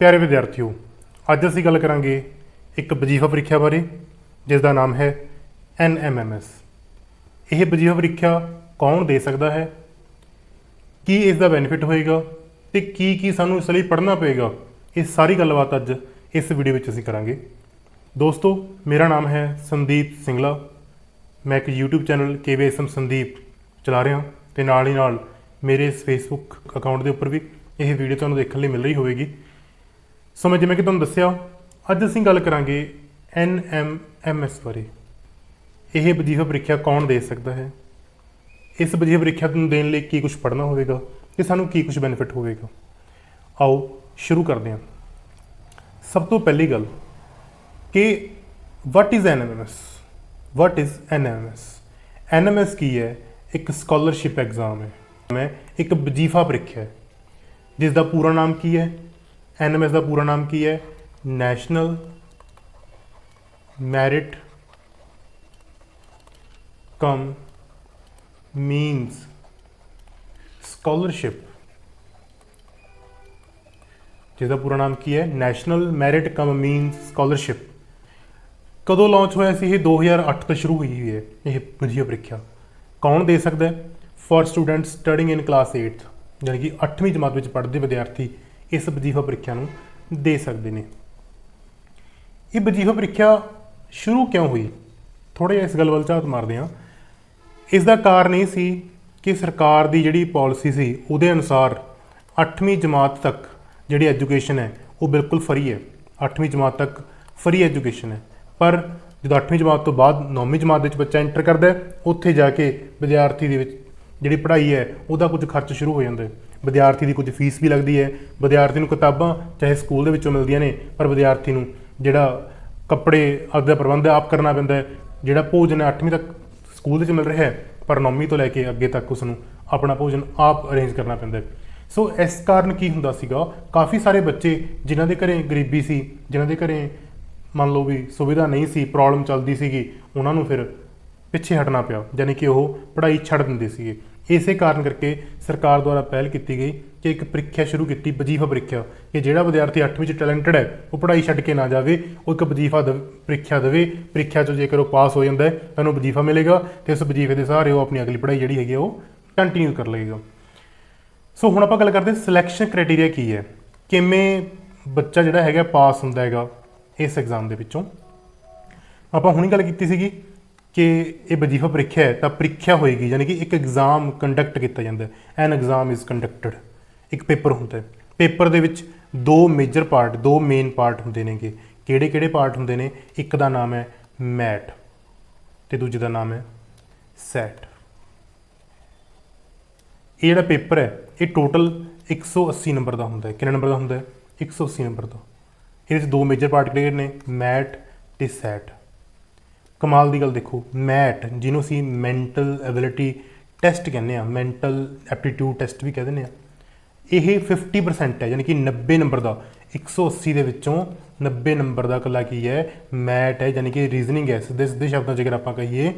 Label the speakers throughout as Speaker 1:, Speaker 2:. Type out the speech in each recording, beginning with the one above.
Speaker 1: ਪਿਆਰੇ ਵਿਦਿਆਰਥੀਓ, ਅੱਜ ਅਸੀਂ ਗੱਲ ਕਰਾਂਗੇ ਇੱਕ ਵਜੀਫਾ ਪ੍ਰੀਖਿਆ ਬਾਰੇ, ਜਿਸ ਦਾ ਨਾਮ ਹੈ NMMS ਇਹ ਵਜੀਫਾ ਪ੍ਰੀਖਿਆ ਕੌਣ ਦੇ ਸਕਦਾ ਹੈ? ਕੀ ਇਸ ਦਾ ਬੈਨੀਫਿਟ ਹੋਏਗਾ? ਤੇ ਕੀ ਕੀ ਸਾਨੂੰ ਇਸ ਲਈ ਪੜ੍ਹਨਾ ਪਏਗਾ? ਇਹ ਸਾਰੀ ਗੱਲਬਾਤ ਅੱਜ ਇਸ ਵੀਡੀਓ ਵਿੱਚ ਅਸੀਂ ਕਰਾਂਗੇ। ਦੋਸਤੋ, ਮੇਰਾ ਨਾਮ ਹੈ ਸੰਦੀਪ ਸਿੰਗਲਾ। ਮੈਂ ਇੱਕ YouTube ਚੈਨਲ KVSM ਸੰਦੀਪ ਚਲਾ ਰਿਹਾ। ਤੇ ਨਾਲ ਹੀ ਨਾਲ ਮੇਰੇ ਇਸ Facebook ਅਕਾਊਂਟ ਦੇ ਉੱਪਰ ਵੀ ਇਹ ਵੀਡੀਓ ਤੁਹਾਨੂੰ ਦੇਖਣ ਲਈ ਮਿਲ ਰਹੀ ਹੋਵੇਗੀ। ਸੋ ਮੈਂ ਜਿਵੇਂ ਕਿ ਤੁਹਾਨੂੰ ਦੱਸਿਆ, ਅੱਜ ਅਸੀਂ ਗੱਲ ਕਰਾਂਗੇ NMMS ਬਾਰੇ। ਇਹ ਵਜੀਫਾ ਪ੍ਰੀਖਿਆ ਕੌਣ ਦੇ ਸਕਦਾ ਹੈ? ਇਸ ਵਜੀਫਾ ਪ੍ਰੀਖਿਆ ਨੂੰ ਦੇਣ ਲਈ ਕੀ ਕੁਝ ਪੜ੍ਹਨਾ ਹੋਵੇਗਾ ਤੇ ਸਾਨੂੰ ਕੀ ਕੁਝ ਬੈਨੀਫਿਟ ਹੋਵੇਗਾ? ਆਓ ਸ਼ੁਰੂ ਕਰਦੇ ਹਾਂ। ਸਭ ਤੋਂ ਪਹਿਲੀ ਗੱਲ ਕਿ what is NMMS what is NMMS NMS ਕੀ ਹੈ? ਇੱਕ ਸਕਾਲਰਸ਼ਿਪ ਐਗਜ਼ਾਮ ਹੈ। ਮੈਂ ਇੱਕ ਵਜੀਫਾ ਪ੍ਰੀਖਿਆ ਹੈ। ਜਿਸ ਦਾ ਪੂਰਾ ਨਾਮ ਕੀ ਹੈ? NMS ਦਾ ਪੂਰਾ ਨਾਮ ਕੀ ਹੈ? National merit cum means scholarship ਜਿਸ ਦਾ ਪੂਰਾ ਨਾਮ ਕੀ ਹੈ? National merit cum means scholarship ਕਦੋਂ ਲਾਂਚ ਹੋਇਆ ਸੀ ਇਹ? 2008 ਤੋਂ ਸ਼ੁਰੂ ਹੋਈ ਹੋਈ ਹੈ ਇਹ ਵਜੀਫਾ ਪ੍ਰੀਖਿਆ। ਕੌਣ ਦੇ ਸਕਦਾ ਹੈ? For students studying in class 8 ਯਾਨੀ ਕਿ 8ਵੀਂ ਜਮਾਤ ਵਿੱਚ ਪੜ੍ਹਦੇ ਵਿਦਿਆਰਥੀ ਇਸ ਵਜੀਫਾ ਪ੍ਰੀਖਿਆ ਨੂੰ ਦੇ ਸਕਦੇ ਨੇ। ਇਹ ਵਜੀਫਾ ਪ੍ਰੀਖਿਆ ਸ਼ੁਰੂ ਕਿਉਂ ਹੋਈ? ਥੋੜਾ ਜਿਹਾ ਇਸ ਗੱਲ ਵੱਲ ਝਾਤ ਮਾਰਦੇ ਹਾਂ। ਇਸ ਦਾ ਕਾਰਨ ਇਹ ਸੀ ਕਿ ਸਰਕਾਰ ਦੀ ਜਿਹੜੀ ਪਾਲਿਸੀ ਸੀ, ਉਹਦੇ ਅਨੁਸਾਰ 8ਵੀਂ ਜਮਾਤ ਤੱਕ ਜਿਹੜੀ ਐਜੂਕੇਸ਼ਨ ਹੈ, ਉਹ ਬਿਲਕੁਲ ਫਰੀ ਹੈ। 8ਵੀਂ ਜਮਾਤ ਤੱਕ ਫਰੀ ਐਜੂਕੇਸ਼ਨ ਹੈ। ਪਰ ਜਦੋਂ 8ਵੀਂ ਜਮਾਤ ਤੋਂ ਬਾਅਦ 9ਵੀਂ ਜਮਾਤ ਦੇ ਵਿੱਚ ਬੱਚਾ ਐਂਟਰ ਕਰਦਾ ਹੈ, ਉੱਥੇ ਜਾ ਕੇ ਵਿਦਿਆਰਥੀ ਦੇ ਵਿੱਚ ਜਿਹੜੀ ਪੜ੍ਹਾਈ ਹੈ, ਉਹਦਾ ਕੁਝ ਖਰਚ ਸ਼ੁਰੂ ਹੋ ਜਾਂਦਾ ਹੈ। ਵਿਦਿਆਰਥੀ ਦੀ ਕੁਝ ਫੀਸ ਵੀ ਲੱਗਦੀ ਹੈ। ਵਿਦਿਆਰਥੀ ਨੂੰ ਕਿਤਾਬਾਂ ਚਾਹੇ ਸਕੂਲ ਦੇ ਵਿੱਚੋਂ ਮਿਲਦੀਆਂ ਨੇ, ਪਰ ਵਿਦਿਆਰਥੀ ਨੂੰ ਜਿਹੜਾ ਕੱਪੜੇ ਆਪਦਾ ਪ੍ਰਬੰਧ ਆਪ ਕਰਨਾ ਪੈਂਦਾ ਹੈ। ਜਿਹੜਾ ਭੋਜਨ ਹੈ 8ਵੀਂ ਤੱਕ ਸਕੂਲ ਦੇ ਵਿੱਚ ਮਿਲ ਰਿਹਾ ਹੈ, ਪਰ 9ਵੀਂ ਤੋਂ ਲੈ ਕੇ ਅੱਗੇ ਤੱਕ ਉਸ ਨੂੰ ਆਪਣਾ ਭੋਜਨ ਆਪ ਅਰੇਂਜ ਕਰਨਾ ਪੈਂਦਾ ਹੈ। ਸੋ ਇਸ ਕਾਰਨ ਕੀ ਹੁੰਦਾ ਸੀਗਾ, ਕਾਫੀ ਸਾਰੇ ਬੱਚੇ ਜਿਨ੍ਹਾਂ ਦੇ ਘਰੇ ਗਰੀਬੀ ਸੀ, ਜਿਨ੍ਹਾਂ ਦੇ ਘਰੇ ਮੰਨ ਲਓ ਵੀ ਸੁਵਿਧਾ ਨਹੀਂ ਸੀ ਪ੍ਰੋਬਲਮ ਚੱਲਦੀ ਸੀਗੀ, ਉਹਨਾਂ ਨੂੰ ਫਿਰ ਪਿੱਛੇ ਹਟਣਾ ਪਿਆ, ਯਾਨੀ ਕਿ ਉਹ ਪੜ੍ਹਾਈ ਛੱਡ ਦਿੰਦੇ ਸੀਗੇ। ਇਸੇ ਕਾਰਨ ਕਰਕੇ ਸਰਕਾਰ ਦੁਆਰਾ ਪਹਿਲ ਕੀਤੀ ਗਈ ਕਿ ਇੱਕ ਪ੍ਰੀਖਿਆ ਸ਼ੁਰੂ ਕੀਤੀ, ਵਜੀਫਾ ਪ੍ਰੀਖਿਆ। ਕਿ ਜਿਹੜਾ ਵਿਦਿਆਰਥੀ 8ਵੀਂ ਚ ਟੈਲੈਂਟਡ ਹੈ, ਉਹ ਪੜ੍ਹਾਈ ਛੱਡ ਕੇ ਨਾ ਜਾਵੇ, ਉਹ ਇੱਕ ਵਜੀਫਾ ਦੇਵ- ਪ੍ਰੀਖਿਆ ਦੇਵੇ। ਪ੍ਰੀਖਿਆ ਚੋਂ ਜੇਕਰ ਉਹ ਪਾਸ ਹੋ ਜਾਂਦਾ ਹੈ, ਤਾਂ ਉਹਨੂੰ ਵਜੀਫਾ ਮਿਲੇਗਾ ਤੇ ਉਸ ਵਜੀਫੇ ਦੇ ਸਹਾਰੇ ਉਹ ਆਪਣੀ ਅਗਲੀ ਪੜ੍ਹਾਈ ਜਿਹੜੀ ਹੈਗੀ ਆ, ਉਹ ਕੰਟੀਨਿਊ ਕਰ ਲਏਗਾ। ਸੋ ਹੁਣ ਆਪਾਂ ਗੱਲ ਕਰਦੇ ਸਿਲੈਕਸ਼ਨ ਕ੍ਰਾਈਟੇਰੀਆ ਕੀ ਹੈ। ਕਿਵੇਂ ਬੱਚਾ ਜਿਹੜਾ ਹੈਗਾ, ਪਾਸ ਹੁੰਦਾ ਹੈਗਾ ਇਸ ਐਗਜ਼ਾਮ ਦੇ ਵਿੱਚੋਂ। ਆਪਾਂ ਹੁਣੀ ਗੱਲ ਕੀਤੀ ਸੀਗੀ ਕਿ ਇਹ ਵਜੀਫਾ ਪ੍ਰੀਖਿਆ ਹੈ, ਤਾਂ ਪ੍ਰੀਖਿਆ ਹੋਏਗੀ, ਯਾਨੀ ਕਿ ਇੱਕ ਐਗਜ਼ਾਮ ਕੰਡਕਟ ਕੀਤਾ ਜਾਂਦਾ ਹੈ। ਐਨ ਐਗਜ਼ਾਮ ਇਜ਼ ਕੰਡਕਟਡ ਇੱਕ ਪੇਪਰ ਹੁੰਦਾ ਹੈ। ਪੇਪਰ ਦੇ ਵਿੱਚ ਦੋ ਮੇਜਰ ਪਾਰਟ ਦੋ ਮੇਨ ਪਾਰਟ ਹੁੰਦੇ ਨੇਗੇ। ਕਿਹੜੇ ਕਿਹੜੇ ਪਾਰਟ ਹੁੰਦੇ ਨੇ? ਇੱਕ ਦਾ ਨਾਮ ਹੈ ਮੈਟ ਤੇ ਦੂਜੇ ਦਾ ਨਾਮ ਹੈ ਸੈਟ। ਇਹ ਜਿਹੜਾ ਪੇਪਰ ਹੈ, ਇਹ ਟੋਟਲ 180 ਨੰਬਰ ਦਾ ਹੁੰਦਾ ਹੈ। ਕਿੰਨੇ ਨੰਬਰ ਦਾ ਹੁੰਦਾ ਹੈ? 180 ਨੰਬਰ ਦਾ ਇਹਦੇ ਵਿੱਚ ਦੋ ਮੇਜਰ ਪਾਰਟ ਕਿਹੜੇ ਨੇ, ਮੈਟ ਤੇ ਸੈਟ। ਕਮਾਲ ਦੀ ਗੱਲ ਦੇਖੋ, ਮੈਟ, ਜਿਹਨੂੰ ਅਸੀਂ ਮੈਂਟਲ ਐਬਿਲਿਟੀ ਟੈਸਟ ਕਹਿੰਦੇ ਆ ਮੈਂਟਲ ਐਪਟੀਟਿਊਡ ਟੈਸਟ ਵੀ ਕਹਿੰਦੇ ਨੇ ਆ ਇਹ 50% ਹੈ, ਯਾਨੀ ਕਿ 90 ਨੰਬਰ ਦਾ 180 ਦੇ ਵਿੱਚੋਂ 90 ਨੰਬਰ ਦਾ ਇਕੱਲਾ ਕੀ ਹੈ, ਮੈਟ ਹੈ, ਯਾਨੀ ਕਿ ਰੀਜ਼ਨਿੰਗ ਹੈ, ਸਿੱਧੇ ਸਿੱਧੇ ਸ਼ਬਦਾਂ 'ਚ ਅਗਰ ਆਪਾਂ ਕਹੀਏ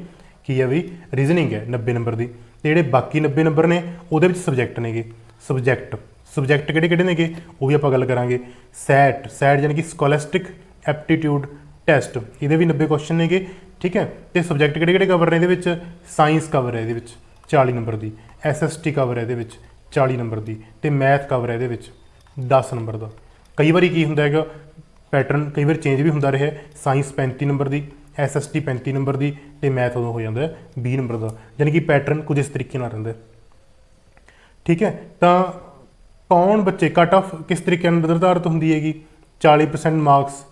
Speaker 1: ਕੀ ਹੈ ਵੀ ਰੀਜ਼ਨਿੰਗ ਹੈ 90 ਨੰਬਰ ਦੀ, ਤੇ ਜਿਹੜੇ ਬਾਕੀ 90 ਨੰਬਰ ਨੇ, ਉਹਦੇ ਵਿੱਚ ਸਬਜੈਕਟ ਨੇਗੇ ਸਬਜੈਕਟ ਸਬਜੈਕਟ ਕਿਹੜੇ ਕਿਹੜੇ ਨੇਗੇ, ਉਹ ਵੀ ਆਪਾਂ ਗੱਲ ਕਰਾਂਗੇ ਸੈਟ ਸੈਟ ਯਾਨੀ ਕਿ ਸਕੋਲੈਸਟਿਕ ਐਪਟੀਟਿਊਡ ਟੈਸਟ ਇਹਦੇ ਵੀ 90 ਕੁਐਸਚਨ ਨੇਗੇ ਠੀਕ ਹੈ? ਤੇ ਸਬਜੈਕਟ ਕਿਹੜੇ ਕਿਹੜੇ ਕਵਰ ਨੇ ਇਹਦੇ ਵਿੱਚ? ਸਾਇੰਸ ਕਵਰ ਹੈ ਇਹਦੇ ਵਿੱਚ 40 ਨੰਬਰ ਦੀ। ਐਸਐਸਟੀ ਕਵਰ ਹੈ ਇਹਦੇ ਵਿੱਚ 40 ਨੰਬਰ ਦੀ। ਤੇ ਮੈਥ ਕਵਰ ਹੈ ਇਹਦੇ ਵਿੱਚ 10 ਨੰਬਰ ਦਾ। ਕਈ ਵਾਰੀ ਕੀ ਹੁੰਦਾ ਹੈਗਾ ਪੈਟਰਨ ਕਈ ਵਾਰ ਚੇਂਜ ਵੀ ਹੁੰਦਾ ਰਿਹਾ ਸਾਇੰਸ 35 ਨੰਬਰ ਦੀ ਐਸਐਸਟੀ 35 ਨੰਬਰ ਦੀ, ਤੇ ਮੈਥ ਉਦੋਂ ਹੋ ਜਾਂਦਾ ਹੈ 20 ਨੰਬਰ ਦਾ। ਯਾਨੀ ਕਿ ਪੈਟਰਨ ਕੁਝ ਇਸ ਤਰੀਕੇ ਨਾਲ ਰਹਿੰਦਾ ਠੀਕ ਹੈ? ਤਾਂ ਕੌਣ ਬੱਚੇ ਕੱਟ ਆਫ ਕਿਸ ਤਰੀਕੇ ਨਾਲ ਨਿਰਧਾਰਿਤ ਹੁੰਦੀ ਹੈਗੀ? 40% marks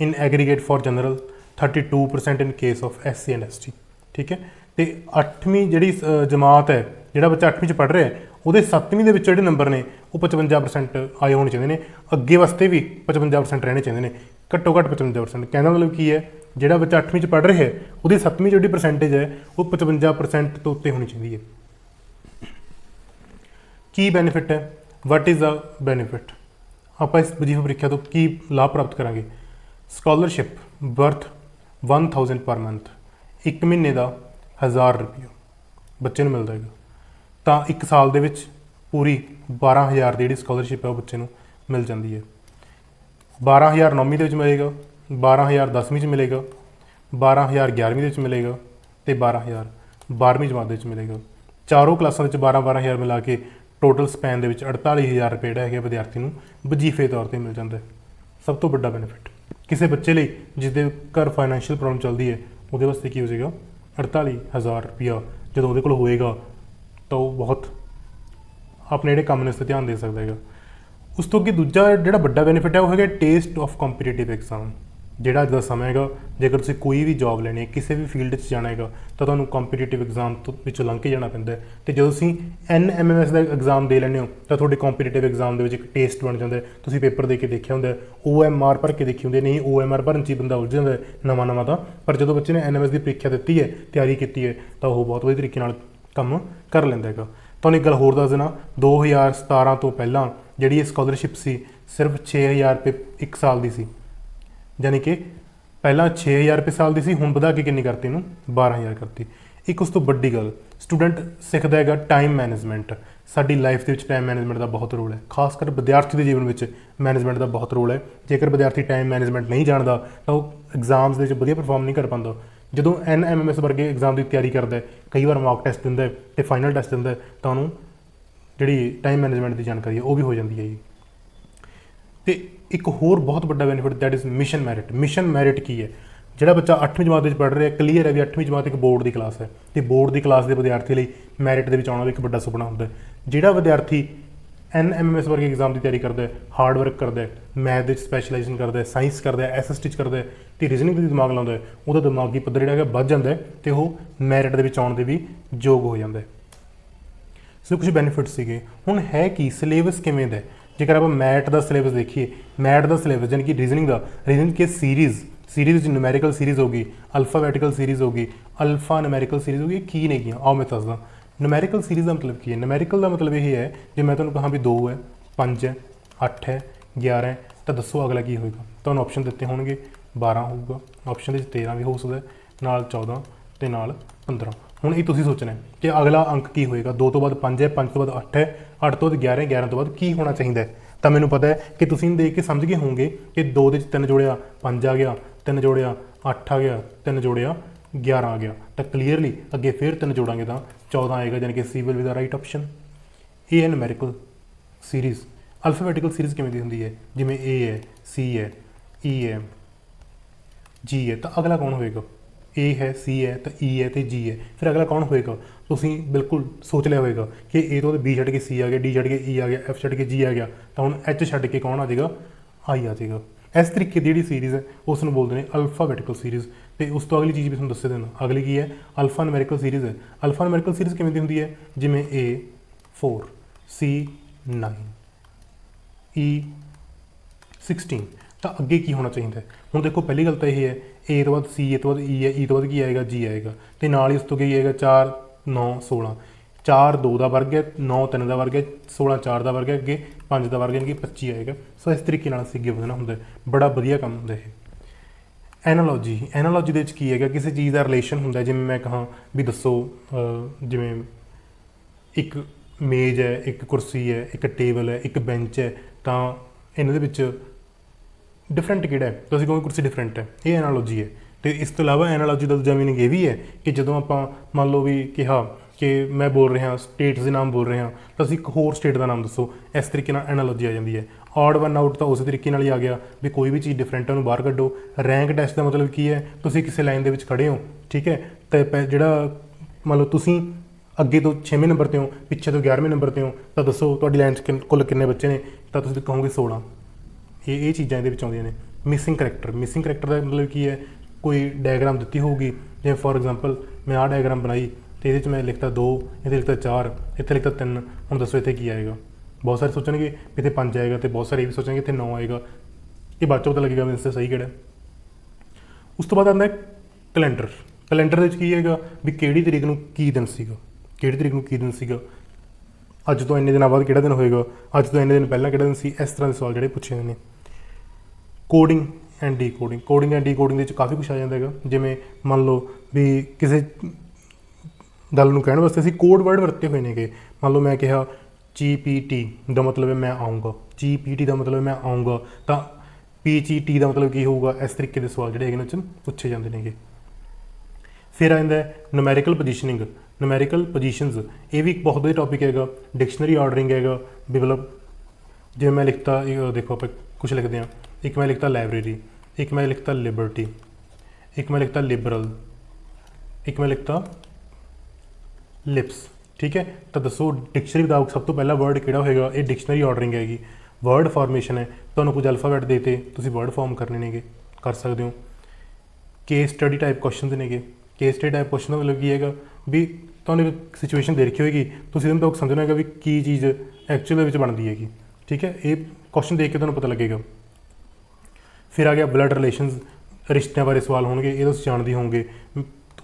Speaker 1: in aggregate for general 32% in case of SC and ST ਠੀਕ ਹੈ ਤੇ 8ਵੀਂ ਜਿਹੜੀ ਜਮਾਤ ਹੈ ਜਿਹੜਾ ਬੱਚਾ 8ਵੀਂ ਚ ਪੜ੍ਹ ਰਿਹਾ ਹੈ ਉਹਦੇ 7ਵੀਂ ਦੇ ਵਿੱਚ ਜਿਹੜੇ ਨੰਬਰ ਨੇ ਉਹ 55% ਆਏ ਹੋਣੇ ਚਾਹੀਦੇ ਨੇ ਅੱਗੇ ਵਾਸਤੇ ਵੀ 55% ਰਹਿਣੇ ਚਾਹੀਦੇ ਨੇ ਘੱਟੋ ਘੱਟ 55% ਕਹਿੰਦਾ ਮਤਲਬ ਕੀ ਹੈ ਜਿਹੜਾ ਬੱਚਾ 8ਵੀਂ ਚ ਪੜ੍ਹ ਰਿਹਾ ਹੈ ਉਹਦੀ 7ਵੀਂ ਜਿਹੜੀ ਪਰਸੈਂਟੇਜ ਹੈ ਉਹ 55% ਤੋਂ ਉੱਤੇ ਹੋਣੀ ਚਾਹੀਦੀ ਹੈ ਕੀ ਬੈਨੀਫਿਟ ਹੈ ਵਾਟ ਇਜ਼ ਦਾ ਬੈਨੀਫਿਟ ਆਪਾਂ ਇਸ ਵਜੀਫਾ ਪ੍ਰੀਖਿਆ ਤੋਂ ਕੀ ਲਾਭ ਪ੍ਰਾਪਤ ਕਰਾਂਗੇ ਸਕਾਲਰਸ਼ਿਪ ਬਰਥ 1000 ਪਰ ਮੰਥ ਇੱਕ ਮਹੀਨੇ ਦਾ 1000 ਰੁਪਏ ਬੱਚੇ ਨੂੰ ਮਿਲਦਾ ਹੈਗਾ। ਤਾਂ ਇੱਕ ਸਾਲ ਦੇ ਵਿੱਚ ਪੂਰੀ 12000 ਦੀ ਜਿਹੜੀ ਸਕਾਲਰਸ਼ਿਪ ਹੈ ਉਹ ਬੱਚੇ ਨੂੰ ਮਿਲ ਜਾਂਦੀ ਹੈ। 12000 ਨੌਵੀਂ ਦੇ ਵਿੱਚ ਮਿਲੇਗਾ 12000 10ਵੀਂ ਚ ਮਿਲੇਗਾ 12000 11ਵੀਂ ਦੇ ਵਿੱਚ ਮਿਲੇਗਾ ਤੇ 12000 12ਵੀਂ ਜਮਾਤ ਦੇ ਵਿੱਚ ਮਿਲੇਗਾ। ਚਾਰੋਂ ਕਲਾਸਾਂ ਵਿੱਚ 12 12000 ਮਿਲਾ ਕੇ ਟੋਟਲ ਸਪੈਨ ਦੇ ਵਿੱਚ 48000 ਰੁਪਏ ਜਿਹੜਾ ਹੈਗਾ ਵਿਦਿਆਰਥੀ ਨੂੰ ਵਜ਼ੀਫੇ ਤੌਰ ਤੇ ਮਿਲ ਜਾਂਦਾ ਹੈ। ਸਭ ਤੋਂ ਵੱਡਾ ਬੈਨੀਫਿਟ ਕਿਸੇ ਬੱਚੇ ਲਈ ਜਿਸ ਦੇ ਘਰ ਫਾਈਨੈਂਸ਼ੀਅਲ ਪ੍ਰੋਬਲਮ ਚੱਲਦੀ ਹੈ, ਉਹਦੇ ਵਾਸਤੇ ਕੀ ਹੋ ਜਾਏਗਾ? 48000 ਰੁਪਇਆ ਜਦੋਂ ਉਹਦੇ ਕੋਲ ਹੋਏਗਾ, ਤਾਂ ਉਹ ਬਹੁਤ ਆਪਣੇ ਜਿਹੜੇ ਕੰਮ ਨੇ ਉਸ ਤੇ ਧਿਆਨ ਦੇ ਸਕਦਾ ਹੈਗਾ। ਉਸ ਤੋਂ ਅੱਗੇ ਦੂਜਾ ਜਿਹੜਾ ਵੱਡਾ ਬੈਨੀਫਿਟ ਹੈ, ਉਹ ਹੈਗਾ ਟੇਸਟ ਆਫ ਕੰਪੀਟੀਟਿਵ ਐਗਜ਼ਾਮ ਜਿਹੜਾ ਅੱਜ ਦਾ ਸਮਾਂ ਹੈਗਾ, ਜੇਕਰ ਤੁਸੀਂ ਕੋਈ ਵੀ ਜੌਬ ਲੈਣੀ ਹੈ, ਕਿਸੇ ਵੀ ਫੀਲਡ 'ਚ ਜਾਣਾ ਹੈਗਾ, ਤਾਂ ਤੁਹਾਨੂੰ ਕੰਪੀਟੀਟਿਵ ਐਗਜ਼ਾਮ ਤੋਂ ਵਿੱਚੋਂ ਲੰਘ ਕੇ ਜਾਣਾ ਪੈਂਦਾ ਹੈ। ਤੇ ਜਦੋਂ ਤੁਸੀਂ ਐਨਐਮਐਮਐਸ ਦਾ ਐਗਜ਼ਾਮ ਦੇ ਲੈਂਦੇ ਹੋ, ਤਾਂ ਤੁਹਾਡੇ ਕੰਪੀਟੀਟਿਵ ਐਗਜ਼ਾਮ ਦੇ ਵਿੱਚ ਇੱਕ ਟੇਸਟ ਬਣ ਜਾਂਦਾ ਹੈ। ਤੁਸੀਂ ਪੇਪਰ ਦੇ ਕੇ ਦੇਖਿਆ ਹੁੰਦਾ ਹੈ ਓਐਮਆਰ ਭਰ ਕੇ ਦੇਖੀ ਹੁੰਦੀ ਹੈ ਨਹੀਂ ਓਐਮਆਰ ਭਰਨ 'ਚ ਹੀ ਬੰਦਾ ਉਲਝ ਜਾਂਦਾ ਹੈ ਨਵਾਂ ਨਵਾਂ ਤਾਂ। ਪਰ ਜਦੋਂ ਬੱਚੇ ਨੇ ਐਨਐਮਐਸ ਦੀ ਪ੍ਰੀਖਿਆ ਦਿੱਤੀ ਹੈ, ਤਿਆਰੀ ਕੀਤੀ ਹੈ, ਤਾਂ ਉਹ ਬਹੁਤ ਵਧੀਆ ਤਰੀਕੇ ਨਾਲ ਕੰਮ ਕਰ ਲੈਂਦਾ ਹੈਗਾ। ਤੁਹਾਨੂੰ ਇੱਕ ਗੱਲ ਹੋਰ ਦੱਸ ਦੇਣਾ 2017 ਤੋਂ ਪਹਿਲਾਂ ਜਿਹੜੀ ਇਹ ਸਕਾਲਰਸ਼ਿਪ ਸੀ, ਸਿਰਫ 6000 ਰੁਪਏ ਇੱਕ ਸਾਲ ਦੀ ਸੀ। ਯਾਨੀ ਕਿ ਪਹਿਲਾਂ 6000 ਰੁਪਏ ਸਾਲ ਦੀ ਸੀ, ਹੁਣ ਵਧਾ ਕੇ ਕਿੰਨੀ ਕਰਤੀ ਇਹਨੂੰ? 12000 ਕਰਤੀ। ਇੱਕ ਉਸ ਤੋਂ ਵੱਡੀ ਗੱਲ, ਸਟੂਡੈਂਟ ਸਿੱਖਦਾ ਹੈਗਾ ਟਾਈਮ ਮੈਨੇਜਮੈਂਟ ਸਾਡੀ ਲਾਈਫ ਦੇ ਵਿੱਚ ਟਾਈਮ ਮੈਨੇਜਮੈਂਟ ਦਾ ਬਹੁਤ ਰੋਲ ਹੈ। ਖਾਸ ਕਰ ਵਿਦਿਆਰਥੀ ਦੇ ਜੀਵਨ ਵਿੱਚ ਮੈਨੇਜਮੈਂਟ ਦਾ ਬਹੁਤ ਰੋਲ ਹੈ। ਜੇਕਰ ਵਿਦਿਆਰਥੀ ਟਾਈਮ ਮੈਨੇਜਮੈਂਟ ਨਹੀਂ ਜਾਣਦਾ, ਤਾਂ ਉਹ ਐਗਜ਼ਾਮਸ ਦੇ ਵਿੱਚ ਵਧੀਆ ਪਰਫਾਰਮ ਨਹੀਂ ਕਰ ਪਾਉਂਦਾ। ਜਦੋਂ ਐਨਐਮਐਮਐਸ ਵਰਗੇ ਐਗਜ਼ਾਮ ਦੀ ਤਿਆਰੀ ਕਰਦਾ ਹੈ, ਕਈ ਵਾਰ ਮਾਰਕ ਟੈਸਟ ਦਿੰਦਾ ਹੈ ਤੇ ਫਾਈਨਲ ਟੈਸਟ ਦਿੰਦਾ ਹੈ, ਤਾਂ ਉਹਨੂੰ ਜਿਹੜੀ ਟਾਈਮ ਮੈਨੇਜਮੈਂਟ ਦੀ ਜਾਣਕਾਰੀ ਹੈ, ਉਹ ਵੀ ਹੋ ਜਾਂਦੀ ਹੈ ਜੀ। ਤੇ ਇੱਕ ਹੋਰ ਬਹੁਤ ਵੱਡਾ benefit that is mission merit mission merit ਕੀ ਹੈ? ਜਿਹੜਾ ਬੱਚਾ 8ਵੀਂ ਜਮਾਤ ਵਿੱਚ ਪੜ੍ਹ ਰਿਹਾ ਕਲੀਅਰ ਹੈ ਵੀ 8ਵੀਂ ਜਮਾਤ ਇੱਕ ਬੋਰਡ ਦੀ ਕਲਾਸ ਹੈ। ਤੇ ਬੋਰਡ ਦੀ ਕਲਾਸ ਦੇ ਵਿਦਿਆਰਥੀ ਲਈ ਮੈਰਿਟ ਦੇ ਵਿੱਚ ਆਉਣਾ ਵੀ ਇੱਕ ਵੱਡਾ ਸੁਪਨਾ ਹੁੰਦਾ ਜਿਹੜਾ ਵਿਦਿਆਰਥੀ ਐਨਐਮਐਸ ਵਰਗੇ ਐਗਜ਼ਾਮ ਦੀ ਤਿਆਰੀ ਕਰਦਾ ਹੈ ਹਾਰਡ ਵਰਕ ਕਰਦਾ ਹੈ ਮੈਥ ਦੇ ਵਿੱਚ ਸਪੈਸ਼ਲਾਈਜ਼ੇਸ਼ਨ ਕਰਦਾ ਹੈ ਸਾਇੰਸ ਕਰਦਾ ਹੈ ਐਸਐਸਟੀ ਚ ਕਰਦਾ ਹੈ, ਤੇ ਰੀਜ਼ਨਿੰਗ ਦੇ ਦਿਮਾਗ ਲਾਉਂਦਾ ਹੈ, ਉਹਦਾ ਦਿਮਾਗੀ ਪੱਧਰ ਜਿਹੜਾ ਹੈਗਾ ਵੱਧ ਜਾਂਦਾ ਹੈ ਤੇ ਉਹ ਮੈਰਿਟ ਦੇ ਵਿੱਚ ਆਉਣ ਦੇ ਵੀ ਯੋਗ ਹੋ ਜਾਂਦਾ ਹੈ। ਸੋ ਕੁਝ ਬੈਨੀਫਿਟਸ ਸੀਗੇ। ਹੁਣ ਹੈ ਕੀ? ਸਿਲੇਬਸ ਕਿਵੇਂ ਦਾ ਹੈ? ਜੇਕਰ ਆਪਾਂ ਮੈਟ ਦਾ ਸਿਲੇਬਸ ਦੇਖੀਏ, ਮੈਟ ਦਾ ਸਿਲੇਬਸ ਯਾਨੀ ਕਿ ਰੀਜ਼ਨਿੰਗ ਦਾ ਰੀਜ਼ਨਿੰਗ ਕੀ ਸੀਰੀਜ਼ ਸੀਰੀਜ਼ ਵਿੱਚ ਨਿਊਮੈਰੀਕਲ ਸੀਰੀਜ਼ ਹੋਗੀ ਅਲਫਾਬੈਟੀਕਲ ਸੀਰੀਜ਼ ਹੋਗੀ ਅਲਫਾ ਨਿਊਮੈਰੀਕਲ ਸੀਰੀਜ਼ ਹੋਗੀ ਇਹ ਕੀ ਨੇਗੀਆਂ ਆਓ ਮੈਂ ਦੱਸਦਾ। ਨਿਊਮੈਰੀਕਲ ਸੀਰੀਜ਼ ਦਾ ਮਤਲਬ ਕੀ ਹੈ? ਨਿਊਮੈਰੀਕਲ ਦਾ ਮਤਲਬ ਇਹ ਹੈ, ਜੇ ਮੈਂ ਤੁਹਾਨੂੰ ਕਹਾਂ ਵੀ 2 ਹੈ 5 ਹੈ 8 ਹੈ 11 ਹੈ, ਤਾਂ ਦੱਸੋ ਅਗਲਾ ਕੀ ਹੋਏਗਾ? ਤੁਹਾਨੂੰ ਆਪਸ਼ਨ ਦਿੱਤੇ ਹੋਣਗੇ 12 ਹੋਊਗਾ ਆਪਸ਼ਨ ਦੇ ਵਿੱਚ 13 ਵੀ ਹੋ ਸਕਦਾ ਨਾਲ 14 ਤੇ ਨਾਲ 15 ਹੁਣ ਇਹ ਤੁਸੀਂ ਸੋਚਣਾ ਹੈ ਕਿ ਅਗਲਾ ਅੰਕ ਕੀ ਹੋਏਗਾ? 2 ਤੋਂ ਬਾਅਦ 5 ਹੈ 5 ਤੋਂ ਬਾਅਦ 8 ਹੈ 8 ਤੋਂ ਬਾਅਦ 11 ਹੈ 11 ਤੋਂ ਬਾਅਦ ਕੀ ਹੋਣਾ ਚਾਹੀਦਾ ਹੈ? ਤਾਂ ਮੈਨੂੰ ਪਤਾ ਹੈ ਕਿ ਤੁਸੀਂ ਦੇਖ ਕੇ ਸਮਝ ਗਏ ਹੋਵੋਗੇ ਕਿ 2 ਦੇ ਵਿੱਚ 3 ਜੋੜਿਆ 5 ਆ ਗਿਆ 3 ਜੋੜਿਆ 8 ਆ ਗਿਆ 3 ਜੋੜਿਆ 11 ਆ ਗਿਆ। ਤਾਂ ਕਲੀਅਰਲੀ ਅੱਗੇ ਫਿਰ 3 ਜੋੜਾਂਗੇ ਤਾਂ 14 ਆਏਗਾ ਯਾਨੀ ਕਿ C will be the right option ਇਹ ਹੈ ਨੂਮੈਰੀਕਲ ਸੀਰੀਜ਼ ਅਲਫਾਬੈਟਿਕਲ ਸੀਰੀਜ਼ ਕਿਵੇਂ ਦੀ ਹੁੰਦੀ ਹੈ? ਜਿਵੇਂ A ਹੈ, C ਹੈ E ਹੈ, G ਹੈ, ਤਾਂ ਅਗਲਾ ਕੌਣ ਹੋਏਗਾ? A ਹੈ, C ਹੈ, ਤਾਂ E ਹੈ ਤੇ G ਹੈ। ਫਿਰ ਅਗਲਾ ਕੌਣ ਹੋਏਗਾ? ਤੁਸੀਂ ਬਿਲਕੁਲ ਸੋਚ ਲਿਆ ਹੋਵੇਗਾ ਕਿ A ਤੋਂ B ਛੱਡ ਕੇ C ਆ ਗਿਆ, D ਛੱਡ ਕੇ E ਆ ਗਿਆ, F ਛੱਡ ਕੇ G ਆ ਗਿਆ, ਤਾਂ ਹੁਣ H ਛੱਡ ਕੇ ਕੌਣ ਆ ਜਾਏਗਾ? I ਆ ਜਾਏਗਾ। ਇਸ ਤਰੀਕੇ ਦੀ ਜਿਹੜੀ ਸੀਰੀਜ਼ ਹੈ ਉਸ ਨੂੰ ਬੋਲਦੇ ਨੇ ਅਲਫਾਬੈਟਿਕਲ ਸੀਰੀਜ਼ ਤੇ ਉਸ ਤੋਂ ਅਗਲੀ ਚੀਜ਼ ਵੀ ਤੁਹਾਨੂੰ ਦੱਸ ਦੇਣਾ। ਅਗਲੀ ਕੀ ਹੈ? ਅਲਫਾ ਨੂਮੈਰੀਕਲ ਸੀਰੀਜ਼ ਹੈ। ਅਲਫਾ ਨੂਮੈਰੀਕਲ ਸੀਰੀਜ਼ ਕਿਵੇਂ ਦੀ ਹੁੰਦੀ ਹੈ? ਜਿਵੇਂ A 4 C 9 E 16 ਤਾਂ ਅੱਗੇ ਕੀ ਹੋਣਾ ਚਾਹੀਦਾ ਹੈ? ਹੁਣ ਦੇਖੋ ਪਹਿਲੀ ਗੱਲ ਤਾਂ ਇਹ ਹੈ A ਤੋਂ ਬਾਅਦ C A ਤੋਂ ਬਾਅਦ E ਹੈ E ਤੋਂ ਬਾਅਦ ਕੀ ਆਏਗਾ? G ਆਏਗਾ। ਤੇ ਨਾਲ ਹੀ ਉਸ ਤੋਂ ਕੀ ਆਏਗਾ? 4 9 16 4 2 ਦਾ ਵਰਗ ਹੈ 9 3 ਦਾ ਵਰਗ ਹੈ 16 4 ਦਾ ਵਰਗ ਹੈ ਅੱਗੇ 5 ਦਾ ਵਰਗ ਯਾਨੀ ਕਿ 25 ਆਏਗਾ। ਸੋ ਇਸ ਤਰੀਕੇ ਨਾਲ ਅਸੀਂ ਅੱਗੇ ਵਧਣਾ ਹੁੰਦਾ ਹੈ। ਬੜਾ ਵਧੀਆ ਕੰਮ ਹੁੰਦਾ ਇਹ। ਐਨਾਲੋਜੀ ਐਨਾਲੋਜੀ ਦੇ ਵਿੱਚ ਕੀ ਹੈਗਾ? ਕਿਸੇ ਚੀਜ਼ ਦਾ ਰਿਲੇਸ਼ਨ ਹੁੰਦਾ ਹੈ, ਜਿਵੇਂ ਮੈਂ ਕਹਾਂ ਵੀ ਦੱਸੋ ਅਹ, ਜਿਵੇਂ ਇੱਕ ਮੇਜ਼ ਹੈ ਇੱਕ ਕੁਰਸੀ ਹੈ ਇੱਕ ਟੇਬਲ ਹੈ ਇੱਕ ਬੈਂਚ ਹੈ ਤਾਂ ਇਹਨਾਂ ਦੇ ਵਿੱਚ ਡਿਫਰੈਂਟ ਕਿਹੜਾ ਹੈ? ਤੁਸੀਂ ਕਹੋਗੇ ਕੁਰਸੀ ਡਿਫਰੈਂਟ ਹੈ। ਇਹ ਐਨਾਲੋਜੀ ਹੈ। ਤੇ ਇਸ ਤੋਂ ਇਲਾਵਾ ਐਨਾਲੋਜੀ ਦਾ ਦੂਜਾ ਮੀਨਿੰਗ ਇਹ ਵੀ ਹੈ ਕਿ ਜਦੋਂ ਆਪਾਂ ਮੰਨ ਲਓ ਵੀ ਕਿਹਾ ਕਿ ਮੈਂ ਬੋਲ ਰਿਹਾ ਸਟੇਟਸ ਦੇ ਨਾਮ ਬੋਲ ਰਿਹਾ, ਤਾਂ ਤੁਸੀਂ ਇੱਕ ਹੋਰ ਸਟੇਟ ਦਾ ਨਾਮ ਦੱਸੋ। ਇਸ ਤਰੀਕੇ ਨਾਲ ਐਨਾਲੋਜੀ ਆ ਜਾਂਦੀ ਹੈ। ਆਡ ਵਨ ਆਊਟ ਤਾਂ ਉਸੇ ਤਰੀਕੇ ਨਾਲ ਹੀ ਆ ਗਿਆ ਵੀ ਕੋਈ ਵੀ ਚੀਜ਼ ਡਿਫਰੈਂਟ ਹੈ, ਉਹਨੂੰ ਬਾਹਰ ਕੱਢੋ। ਰੈਂਕ ਟੈਸਟ ਦਾ ਮਤਲਬ ਕੀ ਹੈ? ਤੁਸੀਂ ਕਿਸੇ ਲਾਈਨ ਦੇ ਵਿੱਚ ਖੜੇ ਹੋ, ਠੀਕ ਹੈ? ਤੇ ਪਹਿ- ਜਿਹੜਾ ਮੰਨ ਲਓ ਤੁਸੀਂ ਅੱਗੇ ਤੋਂ 6ਵੇਂ ਨੰਬਰ ਤੇ ਹੋ, ਪਿੱਛੇ ਤੋਂ 11ਵੇਂ ਨੰਬਰ ਤੇ ਹੋ, ਤਾਂ ਦੱਸੋ ਤੁਹਾਡੀ ਲਾਈਨ 'ਚ ਕਿੰਨ- ਕੁੱਲ ਕਿੰਨੇ ਬੱਚੇ ਨੇ? ਤਾਂ ਤੁਸੀਂ ਕਹੋਗੇ 16 ਇਹ ਇਹ ਚੀਜ਼ਾਂ ਇਹਦੇ ਵਿੱਚ ਆਉਂਦੀਆਂ ਨੇ। ਮਿਸਿੰਗ ਕਰੈਕਟਰ ਮਿਸਿੰਗ ਕਰੈਕਟਰ ਦਾ ਮਤਲਬ ਕੀ ਹੈ? ਕੋਈ ਡਾਇਗਰਾਮ ਦਿੱਤੀ ਹੋਊਗੀ, ਜਿਵੇਂ ਫੋਰ ਐਗਜ਼ਾਮਪਲ ਮੈਂ ਆਹ ਡਾਇਗਰਾਮ ਬਣਾਈ ਤੇ ਇਹਦੇ 'ਚ ਮੈਂ ਲਿਖਤਾ 2 ਇਹਦੇ ਲਿਖਤਾ 4 ਇੱਥੇ ਲਿਖਤਾ 3 ਹੁਣ ਦੱਸੋ ਇੱਥੇ ਕੀ ਆਏਗਾ? ਬਹੁਤ ਸਾਰੇ ਸੋਚਣਗੇ ਵੀ ਇੱਥੇ 5 ਆਏਗਾ ਤੇ ਬਹੁਤ ਸਾਰੇ ਇਹ ਵੀ ਸੋਚਣਗੇ ਇੱਥੇ 9 ਆਏਗਾ। ਇਹ ਬਾਅਦ 'ਚੋਂ ਪਤਾ ਲੱਗੇਗਾ ਵੀ ਇਸ ਸਹੀ ਕਿਹੜਾ ਉਸ ਤੋਂ ਬਾਅਦ ਆਉਂਦਾ ਹੈ ਕੈਲੰਡਰ ਕੈਲੰਡਰ ਦੇ ਵਿੱਚ ਕੀ ਹੈਗਾ ਵੀ ਕਿਹੜੀ ਤਰੀਕ ਨੂੰ ਕੀ ਦਿਨ ਸੀਗਾ? ਕਿਹੜੀ ਤਰੀਕ ਨੂੰ ਕੀ ਦਿਨ ਸੀਗਾ? ਅੱਜ ਤੋਂ ਇੰਨੇ ਦਿਨਾਂ ਬਾਅਦ ਕਿਹੜਾ ਦਿਨ ਹੋਏਗਾ? ਅੱਜ ਤੋਂ ਇੰਨੇ ਦਿਨ ਪਹਿਲਾਂ ਕਿਹੜਾ ਦਿਨ ਸੀ? ਇਸ ਤਰ੍ਹਾਂ ਦੇ ਸਵਾਲ ਜਿਹੜੇ ਪੁੱਛੇ ਹੋਏ ਨੇ। Coding and decoding coding and decoding ਦੇ ਵਿੱਚ ਕਾਫੀ ਕੁਝ ਆ ਜਾਂਦਾ ਹੈਗਾ। ਜਿਵੇਂ ਮੰਨ ਲਓ ਵੀ ਕਿਸੇ ਗੱਲ ਨੂੰ ਕਹਿਣ ਵਾਸਤੇ ਅਸੀਂ ਕੋਡ ਵਰਡ ਵਰਤੇ ਹੋਏ ਨੇਗੇ। ਮੰਨ ਲਓ ਮੈਂ ਕਿਹਾ GPT ਦਾ ਮਤਲਬ ਹੈ ਮੈਂ ਆਉਂਗਾ GPT ਦਾ ਮਤਲਬ ਮੈਂ ਆਉਂਗਾ ਤਾਂ ਪੀਐਚਈਟੀ ਦਾ ਮਤਲਬ ਕੀ ਹੋਊਗਾ? ਇਸ ਤਰੀਕੇ ਦੇ ਸਵਾਲ ਜਿਹੜੇ ਹੈਗੇ ਨੇ 'ਚ ਪੁੱਛੇ ਜਾਂਦੇ ਨੇਗੇ। ਫਿਰ ਆ ਜਾਂਦਾ ਹੈ ਨੂਮੈਰੀਕਲ ਪੋਜੀਸ਼ਨਿੰਗ ਨੂਮੈਰੀਕਲ ਪੋਜੀਸ਼ਨਸ ਇਹ ਵੀ ਇੱਕ ਬਹੁਤ ਵਧੀਆ ਟੌਪਿਕ ਹੈਗਾ। ਡਿਕਸ਼ਨਰੀ ਆਰਡਰਿੰਗ ਹੈਗਾ। ਵੀ ਮਤਲਬ ਜਿਵੇਂ ਮੈਂ ਲਿਖਤਾ ਦੇਖੋ ਆਪਾਂ ਕੁਝ ਲਿਖਦੇ ਹਾਂ। ਇੱਕ ਮੈਂ ਲਿਖਤਾ ਲਾਇਬ੍ਰੇਰੀ, ਇੱਕ ਮੈਂ ਲਿਖਤਾ ਲਿਬਰਟੀ, ਇੱਕ ਮੈਂ ਲਿਖਤਾ ਲਿਬਰਲ, ਇੱਕ ਮੈਂ ਲਿਖਤਾ ਲਿਪਸ ਠੀਕ ਹੈ? ਤਾਂ ਦੱਸੋ ਡਿਕਸ਼ਨਰੀ ਦਾ ਸਭ ਤੋਂ ਪਹਿਲਾ ਵਰਡ ਕਿਹੜਾ ਹੋਏਗਾ? ਇਹ ਡਿਕਸ਼ਨਰੀ ਆਰਡਰਿੰਗ ਹੈਗੀ। ਵਰਡ ਫਾਰਮੇਸ਼ਨ ਹੈ। ਤੁਹਾਨੂੰ ਕੁਝ ਅਲਫਾਬੈਟ ਦੇਤੇ, ਤੁਸੀਂ ਵਰਡ ਫਾਰਮ ਕਰਨੇ ਨੇਗੇ, ਕਰ ਸਕਦੇ ਹੋ। ਕੇਸ ਸਟੱਡੀ ਟਾਈਪ ਕੁਐਸਚਨਸ ਨੇਗੇ। ਕੇਸ ਸਟੱਡੀ ਟਾਈਪ ਕੁਐਸਚਨ ਦਾ ਮਤਲਬ ਕੀ ਹੈਗਾ? ਵੀ ਤੁਹਾਨੂੰ ਇੱਕ ਸਿਚੁਏਸ਼ਨ ਦੇ ਰੱਖੀ ਹੋਏਗੀ। ਤੁਸੀਂ ਇਹਨਾਂ ਤੋਂ ਸਮਝਣਾ ਹੈਗਾ ਵੀ ਕੀ ਚੀਜ਼ ਐਕਚੁਅਲ ਦੇ ਵਿੱਚ ਬਣਦੀ ਹੈਗੀ। ਠੀਕ ਹੈ? ਇਹ ਕੁਐਸਚਨ ਦੇਖ ਕੇ ਤੁਹਾਨੂੰ ਪਤਾ ਲੱਗੇਗਾ। ਫਿਰ ਆ ਗਿਆ ਬਲੱਡ ਰਿਲੇਸ਼ਨਸ ਰਿਸ਼ਤਿਆਂ ਬਾਰੇ ਸਵਾਲ ਹੋਣਗੇ, ਇਹ ਤੁਸੀਂ ਜਾਣਦੇ ਹੋਵੋਗੇ।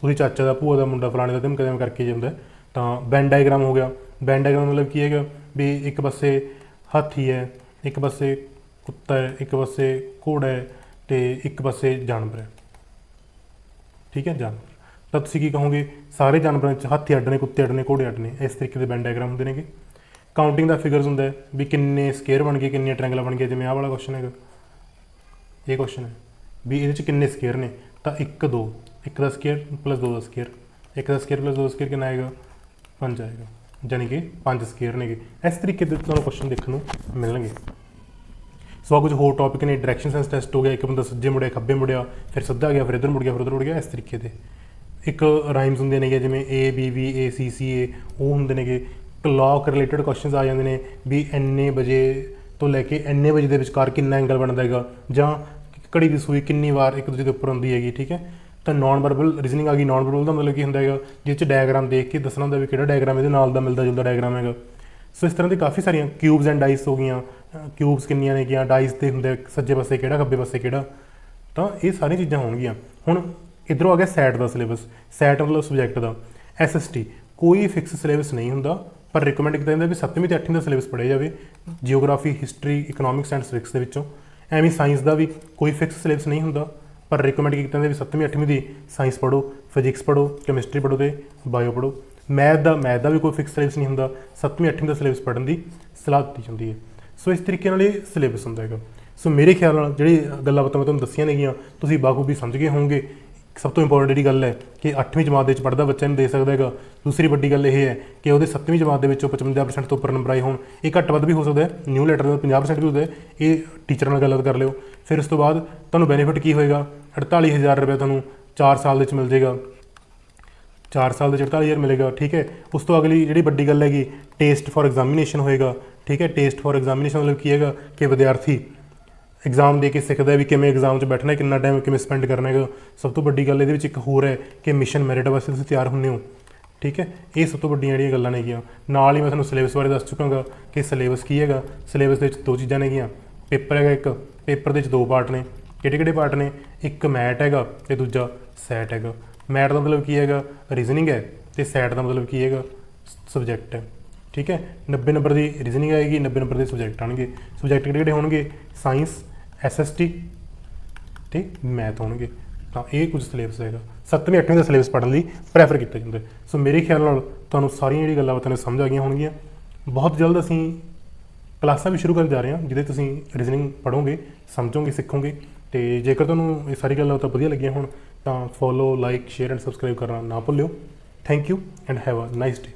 Speaker 1: ਉਹਦੀ ਚਾਚਾ ਦਾ, ਭੂਆ ਦਾ ਮੁੰਡਾ ਫਲਾਣੇ ਦਾ ਤੇ ਕਦਮ ਕਰਕੇ ਜਾਂਦਾ ਹੈ। ਤਾਂ ਵੈਨ ਡਾਇਗਰਾਮ ਹੋ ਗਿਆ। ਵੈਨ ਡਾਇਗਰਾਮ ਮਤਲਬ ਕੀ ਹੈਗਾ ਵੀ ਇੱਕ ਪਾਸੇ ਹਾਥੀ ਹੈ, ਇੱਕ ਪਾਸੇ ਕੁੱਤਾ ਹੈ, ਇੱਕ ਪਾਸੇ ਘੋੜਾ ਹੈ ਤੇ ਇੱਕ ਪਾਸੇ ਜਾਨਵਰ ਹੈ। ਠੀਕ ਹੈ, ਜਾਨਵਰ। ਤਾਂ ਤੁਸੀਂ ਕੀ ਕਹੋਗੇ? ਸਾਰੇ ਜਾਨਵਰਾਂ 'ਚ ਹਾਥੀ ਅੱਡ ਨੇ, ਕੁੱਤੇ ਅੱਡ ਨੇ, ਘੋੜੇ ਅੱਡ ਨੇ, ਇਸ ਤਰੀਕੇ ਦੇ ਵੈਨ ਡਾਇਗਰਾਮ ਹੁੰਦੇ ਨੇਗੇ। ਕਾਊਂਟਿੰਗ ਦਾ ਫਿਗਰਸ ਹੁੰਦਾ ਵੀ ਕਿੰਨੇ ਸਕੇਅਰ ਬਣ ਗਏ ਕਿੰਨੇ ਟ੍ਰਾਇੰਗਲ ਬਣ ਗਏ ਜਿਵੇਂ ਆਹ ਵਾਲਾ ਕੁਐਸਚਨ ਹੈਗਾ। ਇਹ ਕੁਐਸਚਨ ਹੈ ਵੀ ਇਹਦੇ 'ਚ ਕਿੰਨੇ ਸਕੇਅਰ ਨੇ? ਤਾਂ 1 2 1 ਦਾ ਸਕੇਅਰ ਪਲੱਸ 2 ਦਾ ਸਕੇਅਰ 1 ਦਾ ਸਕੇਅਰ ਪਲੱਸ 2 ਦਾ ਸਕੇਅਰ ਕਿੰਨਾ ਆਏਗਾ? 5 ਆਏਗਾ। ਯਾਨੀ ਕਿ 5 ਸਕੇਅਰ ਨੇਗੇ। ਇਸ ਤਰੀਕੇ ਦੇ ਤੁਹਾਨੂੰ ਕੁਐਸਚਨ ਦੇਖਣ ਨੂੰ ਮਿਲਣਗੇ। ਸੋ ਕੁਝ ਹੋਰ ਟੌਪਿਕ ਨੇ। ਡਾਇਰੈਕਸ਼ਨ ਸੈਂਸ ਟੈਸਟ ਹੋ ਗਿਆ। ਇੱਕ ਬੰਦਾ ਸੱਜੇ ਮੁੜਿਆ ਖੱਬੇ ਮੁੜਿਆ, ਫਿਰ ਸਿੱਧਾ ਗਿਆ, ਫਿਰ ਇੱਧਰ ਮੁੜ ਗਿਆ, ਫਿਰ ਉੱਧਰ ਮੁੜ ਗਿਆ। ਇਸ ਤਰੀਕੇ ਦੇ। ਇੱਕ ਰਾਈਮਸ ਹੁੰਦੇ ਨੇਗੇ, ਜਿਵੇਂ A, B B A, C C, A ਉਹ ਹੁੰਦੇ ਨੇਗੇ। ਕਲੌਕ ਰਿਲੇਟਡ ਕੁਐਸਚਨਸ ਆ ਜਾਂਦੇ ਨੇ। ਵੀ ਇੰਨੇ ਵਜੇ ਤੋਂ ਲੈ ਕੇ ਇੰਨੇ ਵਜੇ ਦੇ ਵਿਚਕਾਰ ਕਿੰਨਾ ਐਂਗਲ ਬਣਦਾ ਹੈਗਾ, ਜਾਂ ਘੜੀ ਦੀ ਸੂਈ ਕਿੰਨੀ ਵਾਰ ਇੱਕ ਦੂਜੇ ਦੇ ਉੱਪਰ ਹੁੰਦੀ ਹੈਗੀ, ਠੀਕ ਹੈ? ਤਾਂ ਨਾਨ ਵਰਬਲ ਰੀਜ਼ਨਿੰਗ ਆ ਗਈ ਨਾਨ ਵਰਬਲ ਦਾ ਮਤਲਬ ਕੀ ਹੁੰਦਾ ਹੈਗਾ, ਜਿਸ ਚ ਡਾਇਗਰਾਮ ਦੇਖ ਕੇ ਦੱਸਣਾ ਹੁੰਦਾ ਵੀ ਕਿਹੜਾ ਡਾਇਗਰਾਮ ਇਹਦੇ ਨਾਲ ਦਾ ਮਿਲਦਾ ਜੁਲਦਾ ਡਾਇਗਰਾਮ ਹੈਗਾ। ਸੋ ਇਸ ਤਰ੍ਹਾਂ ਦੇ ਕਾਫੀ ਸਾਰੀਆਂ ਕਿਊਬਸ ਐਂਡ ਡਾਈਸ ਹੋ ਗਈਆਂ ਕਿਊਬਸ ਕਿੰਨੀਆਂ ਨੇ ਗਿਆ ਡਾਈਸ ਤੇ ਹੁੰਦੇ ਸੱਜੇ ਪਾਸੇ ਕਿਹੜਾ, ਖੱਬੇ ਪਾਸੇ ਕਿਹੜਾ। ਤਾਂ ਇਹ ਸਾਰੀਆਂ ਚੀਜ਼ਾਂ ਹੋਣਗੀਆਂ। ਹੁਣ ਇਧਰੋਂ ਆ ਗਿਆ ਸੈਟ ਦਾ ਸਿਲੇਬਸ ਸੈਟ ਮਤਲਬ ਸਬਜੈਕਟ ਦਾ। ਐਸਐਸਟੀ ਕੋਈ ਫਿਕਸ ਸਿਲੇਬਸ ਨਹੀਂ ਹੁੰਦਾ। ਪਰ ਰეკਮੈਂਡ ਕੀਤਾ ਜਾਂਦਾ ਵੀ 7ਵੀਂ ਤੇ 8ਵੀਂ ਦਾ ਸਿਲੇਬਸ ਪੜ੍ਹਿਆ ਜਾਵੇ geography history economics and statistics ਦੇ ਵਿੱਚੋਂ। ਐਵੇਂ ਸਾਇੰਸ ਦਾ ਵੀ ਕੋਈ ਫਿਕਸ ਸਿਲੇਬਸ ਨਹੀਂ ਹੁੰਦਾ, ਪਰ ਰეკਮੈਂਡ ਕੀਤਾ ਜਾਂਦਾ ਵੀ 7ਵੀਂ 8ਵੀਂ ਦੀ ਸਾਇੰਸ ਪੜ੍ਹੋ ਫਿਜ਼ਿਕਸ ਪੜ੍ਹੋ ਕੈਮਿਸਟਰੀ ਪੜ੍ਹੋ ਤੇ ਬਾਇਓ ਪੜ੍ਹੋ। ਮੈਥ ਦਾ ਮੈਥ ਦਾ ਵੀ ਕੋਈ ਫਿਕਸ ਸਿਲੇਬਸ ਨਹੀਂ ਹੁੰਦਾ 7ਵੀਂ 8ਵੀਂ ਦਾ ਸਿਲੇਬਸ ਪੜ੍ਹਨ ਦੀ ਸਲਾਹ ਦਿੱਤੀ ਜਾਂਦੀ ਹੈ। ਸੋ ਇਸ ਤਰੀਕੇ ਨਾਲ ਇਹ ਸਿਲੇਬਸ ਹੁੰਦਾ ਹੈਗਾ। ਸੋ ਮੇਰੇ ਖਿਆਲ ਨਾਲ ਜਿਹੜੀ ਗੱਲਾਂ ਬਾਤਾਂ ਮੈਂ ਤੁਹਾਨੂੰ ਦੱਸੀਆਂ ਨੇਗੀਆਂ, ਤੁਸੀਂ ਬਾਖੂਬੀ ਸਮਝ ਗਏ ਹੋਵੋਗੇ। ਸਭ ਤੋਂ ਇੰਪੋਰਟੈਂਟ ਜਿਹੜੀ ਗੱਲ ਹੈ ਕਿ 8ਵੀਂ ਜਮਾਤ ਦੇ ਵਿੱਚ ਪੜ੍ਹਦਾ ਬੱਚਾ ਨੂੰ ਦੇ ਸਕਦਾ ਹੈਗਾ। ਦੂਸਰੀ ਵੱਡੀ ਗੱਲ ਇਹ ਹੈ ਕਿ ਉਹਦੇ 7ਵੀਂ ਜਮਾਤ ਦੇ ਵਿੱਚੋਂ 55% ਤੋਂ ਉੱਪਰ ਨੰਬਰ ਆਏ ਹੋਣ। ਇਹ ਘੱਟ ਵੱਧ ਵੀ ਹੋ ਸਕਦਾ ਹੈ। ਨਿਊ ਲੈਟਰ ਦਾ 50% ਵੀ ਹੁੰਦਾ ਹੈ। ਇਹ ਟੀਚਰ ਨਾਲ ਗੱਲਬਾਤ ਕਰ ਲਿਓ। ਫਿਰ ਉਸ ਤੋਂ ਬਾਅਦ ਤੁਹਾਨੂੰ ਬੈਨੀਫਿਟ ਕੀ ਹੋਏਗਾ? 48000 ਰੁਪਏ ਤੁਹਾਨੂੰ 4 ਸਾਲ ਦੇ ਵਿੱਚ ਮਿਲ ਜਾਏਗਾ। 4 ਸਾਲ ਦੇ 44000 ਮਿਲੇਗਾ, ਠੀਕ ਹੈ? ਉਸ ਤੋਂ ਅਗਲੀ ਜਿਹੜੀ ਵੱਡੀ ਗੱਲ ਹੈਗੀ ਟੈਸਟ ਫॉर ਐਗਜ਼ਾਮੀਨੇਸ਼ਨ ਹੋਏਗਾ, ਠੀਕ ਹੈ? ਟੈਸਟ ਫॉर ਐਗਜ਼ਾਮੀਨੇਸ਼ਨ ਮਤਲਬ ਕੀ ਹੈਗਾ? ਕਿ ਵਿਦਿਆਰਥੀ ਐਗਜ਼ਾਮ ਦੇ ਕੇ ਸਿੱਖਦਾ ਵੀ ਕਿਵੇਂ ਐਗਜ਼ਾਮ 'ਚ ਬੈਠਣਾ ਕਿੰਨਾ ਟਾਈਮ ਕਿਵੇਂ ਸਪੈਂਡ ਕਰਨਾ ਹੈਗਾ। ਸਭ ਤੋਂ ਵੱਡੀ ਗੱਲ ਇਹਦੇ ਵਿੱਚ ਇੱਕ ਹੋਰ ਹੈ ਕਿ ਮਿਸ਼ਨ ਮੈਰਿਟ ਵਾਸਤੇ ਤੁਸੀਂ ਤਿਆਰ ਹੁੰਨੇ ਹੋ। ਠੀਕ ਹੈ? ਇਹ ਸਭ ਤੋਂ ਵੱਡੀਆਂ ਜਿਹੜੀਆਂ ਗੱਲਾਂ ਨੇਗੀਆਂ ਨਾਲ ਹੀ ਮੈਂ ਤੁਹਾਨੂੰ ਸਿਲੇਬਸ ਬਾਰੇ ਦੱਸ ਚੁੱਕਾਂਗਾ ਕਿ ਸਿਲੇਬਸ ਕੀ ਹੈਗਾ। ਸਿਲੇਬਸ ਦੇ ਵਿੱਚ ਦੋ ਚੀਜ਼ਾਂ ਨੇਗੀਆਂ ਪੇਪਰ ਹੈਗਾ ਇੱਕ, ਪੇਪਰ ਦੇ ਵਿੱਚ ਦੋ ਪਾਰਟ ਨੇ। ਕਿਹੜੇ ਕਿਹੜੇ ਪਾਰਟ ਨੇ? ਇੱਕ ਮੈਟ ਹੈਗਾ ਤੇ ਦੂਜਾ ਸੈਟ ਹੈਗਾ। ਮੈਟ ਦਾ ਮਤਲਬ ਕੀ ਹੈਗਾ? ਰੀਜ਼ਨਿੰਗ ਹੈ ਤੇ ਸੈਟ ਦਾ ਮਤਲਬ ਕੀ ਹੈਗਾ? ਸਬਜੈਕਟ ਹੈ। ਠੀਕ ਹੈ? 90 ਨੰਬਰ ਦੀ ਰੀਜ਼ਨਿੰਗ ਆਏਗੀ 90 ਨੰਬਰ ਦੇ ਸਬਜੈਕਟ ਆਣਗੇ। ਸਬਜੈਕਟ ਕਿਹੜੇ ਕਿਹੜੇ ਹੋਣਗੇ? ਸਾਇੰਸ ਐਸਐਸਟੀ ਤੇ ਮੈਥ ਹੋਣਗੇ ਤਾਂ ਇਹ ਕੁਝ ਸਿਲੇਬਸ ਹੈਗਾ। 7ਵੀਂ 8ਵੀਂ ਦਾ ਸਿਲੇਬਸ ਪੜ੍ਹਨ ਲਈ ਪ੍ਰੈਫਰ ਕੀਤਾ ਜਾਂਦਾ। ਸੋ ਮੇਰੇ ਖਿਆਲ ਨਾਲ ਤੁਹਾਨੂੰ ਸਾਰੀਆਂ ਜਿਹੜੀ ਗੱਲਾਂ ਬਾਤਾਂ ਨੇ ਸਮਝ ਆ ਗਈਆਂ ਹੋਣਗੀਆਂ। ਬਹੁਤ ਜਲਦ ਅਸੀਂ ਕਲਾਸਾਂ ਵੀ ਸ਼ੁਰੂ ਕਰਨ ਜਾ ਰਹੇ ਹਾਂ, ਜਿਹਦੇ ਤੁਸੀਂ ਰੀਜ਼ਨਿੰਗ ਪੜ੍ਹੋਗੇ, ਸਮਝੋਗੇ, ਸਿੱਖੋਗੇ। ਤੇ ਜੇਕਰ ਤੁਹਾਨੂੰ ਇਹ ਸਾਰੀ ਗੱਲਾਂ ਤਾਂ ਵਧੀਆ ਲੱਗੀਆਂ ਹੋਣ, ਤਾਂ follow like share and subscribe ਕਰਨਾ ਨਾ ਭੁੱਲਿਓ। Thank you and have a nice day